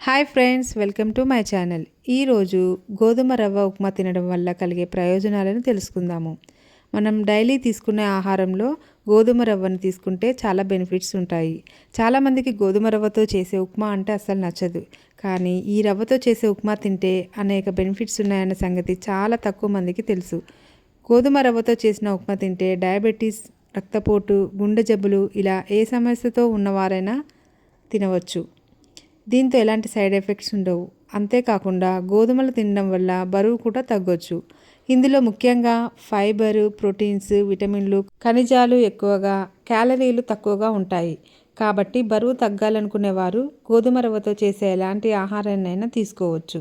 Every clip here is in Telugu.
Hi friends welcome to my channel. ఈరోజు గోధుమ రవ్వ ఉప్మా తినడం వల్ల కలిగే ప్రయోజనాలను తెలుసుకుందాము. మనం డైలీ తీసుకునే ఆహారంలో గోధుమ రవ్వను తీసుకుంటే చాలా బెనిఫిట్స్ ఉంటాయి. చాలామందికి గోధుమ రవ్వతో చేసే ఉప్మా అంటే అస్సలు నచ్చదు. కానీ ఈ రవ్వతో చేసే ఉప్మా తింటే అనేక బెనిఫిట్స్ ఉన్నాయన్న సంగతి చాలా తక్కువ మందికి తెలుసు. గోధుమ రవ్వతో చేసిన ఉప్మా తింటే డయాబెటీస్ రక్తపోటు గుండె జబ్బులు ఇలా ఏ సమస్యతో ఉన్నవారైనా తినవచ్చు. దీంతో ఎలాంటి సైడ్ ఎఫెక్ట్స్ ఉండవు. అంతేకాకుండా గోధుమలు తినడం వల్ల బరువు కూడా తగ్గొచ్చు. ఇందులో ముఖ్యంగా ఫైబర్ ప్రోటీన్స్ విటమిన్లు ఖనిజాలు ఎక్కువగా క్యాలరీలు తక్కువగా ఉంటాయి. కాబట్టి బరువు తగ్గాలనుకునేవారు గోధుమ రవ్వతో చేసే ఎలాంటి ఆహారాన్నైనా తీసుకోవచ్చు.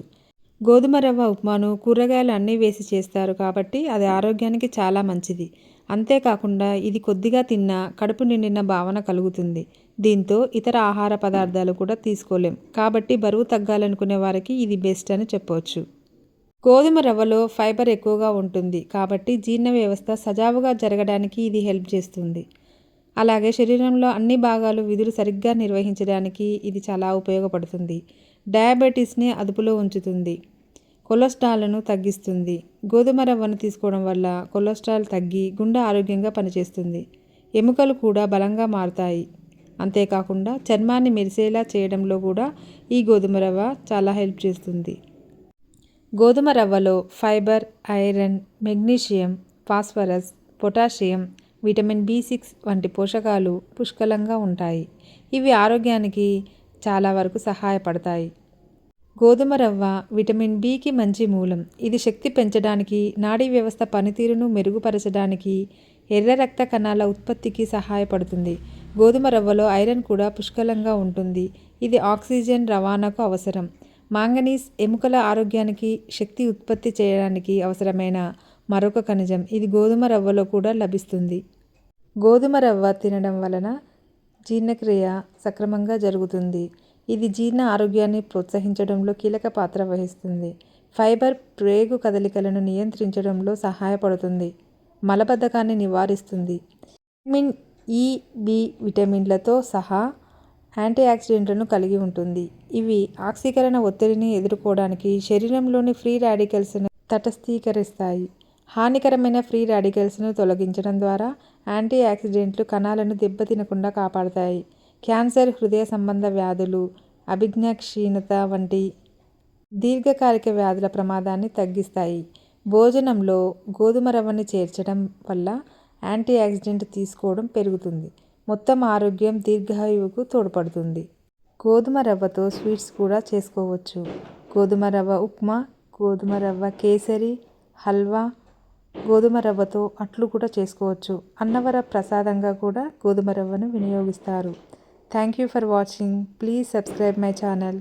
గోధుమ రవ్వ ఉప్మాను కూరగాయలు అన్నీ వేసి చేస్తారు కాబట్టి అది ఆరోగ్యానికి చాలా మంచిది. అంతేకాకుండా ఇది కొద్దిగా తిన్నా కడుపు నిండిన భావన కలుగుతుంది. దీంతో ఇతర ఆహార పదార్థాలు కూడా తీసుకోలేం. కాబట్టి బరువు తగ్గాలనుకునే వారికి ఇది బెస్ట్ అని చెప్పవచ్చు గోధుమ రవ్వలో ఫైబర్ ఎక్కువగా ఉంటుంది కాబట్టి జీర్ణ వ్యవస్థ సజావుగా జరగడానికి ఇది హెల్ప్ చేస్తుంది. అలాగే శరీరంలో అన్ని భాగాలు విధులు సరిగ్గా నిర్వహించడానికి ఇది చాలా ఉపయోగపడుతుంది. డయాబెటీస్ని అదుపులో ఉంచుతుంది. కొలెస్ట్రాల్ను తగ్గిస్తుంది. గోధుమ రవ్వను తీసుకోవడం వల్ల కొలెస్ట్రాల్ తగ్గి గుండె ఆరోగ్యంగా పనిచేస్తుంది. ఎముకలు కూడా బలంగా మారుతాయి. అంతేకాకుండా చర్మాన్ని మెరిసేలా చేయడంలో కూడా ఈ గోధుమ రవ్వ చాలా హెల్ప్ చేస్తుంది. గోధుమ రవ్వలో fibre iron magnesium phosphorus potassium vitamin B six వంటి పోషకాలు పుష్కలంగా ఉంటాయి. ఇవి ఆరోగ్యానికి చాలా వరకు సహాయపడతాయి. గోధుమ రవ్వ విటమిన్ బికి మంచి మూలం. ఇది శక్తి పెంచడానికి నాడీ వ్యవస్థ పనితీరును మెరుగుపరచడానికి ఎర్ర రక్త కణాల ఉత్పత్తికి సహాయపడుతుంది. గోధుమ రవ్వలో ఐరన్ కూడా పుష్కలంగా ఉంటుంది. ఇది ఆక్సిజన్ రవాణాకు అవసరం. మాంగనీస్ ఎముకల ఆరోగ్యానికి శక్తి ఉత్పత్తి చేయడానికి అవసరమైన మరొక ఖనిజం ఇది గోధుమ రవ్వలో కూడా లభిస్తుంది. గోధుమ రవ్వ తినడం వలన జీర్ణక్రియ సక్రమంగా జరుగుతుంది. ఇది జీర్ణ ఆరోగ్యాన్ని ప్రోత్సహించడంలో కీలక పాత్ర వహిస్తుంది. ఫైబర్ ప్రేగు కదలికలను నియంత్రించడంలో సహాయపడుతుంది. మలబద్ధకాన్ని నివారిస్తుంది. విటమిన్ e, ఈ బి విటమిన్లతో సహా యాంటీ ఆక్సిడెంట్లను కలిగి ఉంటుంది. ఇవి ఆక్సీకరణ ఒత్తిడిని ఎదుర్కోవడానికి శరీరంలోని ఫ్రీ రాడికల్స్ను తటస్థీకరిస్తాయి. హానికరమైన ఫ్రీ రాడికల్స్ను తొలగించడం ద్వారా యాంటీ ఆక్సిడెంట్లు కణాలను దెబ్బతినకుండా కాపాడతాయి. క్యాన్సర్ హృదయ సంబంధ వ్యాధులు అభిజ్ఞా క్షీణత వంటి దీర్ఘకాలిక వ్యాధుల ప్రమాదాన్ని తగ్గిస్తాయి. భోజనంలో గోధుమ రవ్వని చేర్చడం వల్ల యాంటీ ఆక్సిడెంట్ తీసుకోవడం పెరుగుతుంది. మొత్తం ఆరోగ్యం దీర్ఘాయువుకు తోడ్పడుతుంది. గోధుమ రవ్వతో స్వీట్స్ కూడా చేసుకోవచ్చు. గోధుమ రవ్వ ఉప్మా గోధుమ రవ్వ కేసరి హల్వా గోధుమ రవ్వతో అట్లు కూడా చేసుకోవచ్చు. అన్నవర ప్రసాదంగా కూడా గోధుమ రవ్వను వినియోగిస్తారు. Thank you for watching. Please subscribe my channel.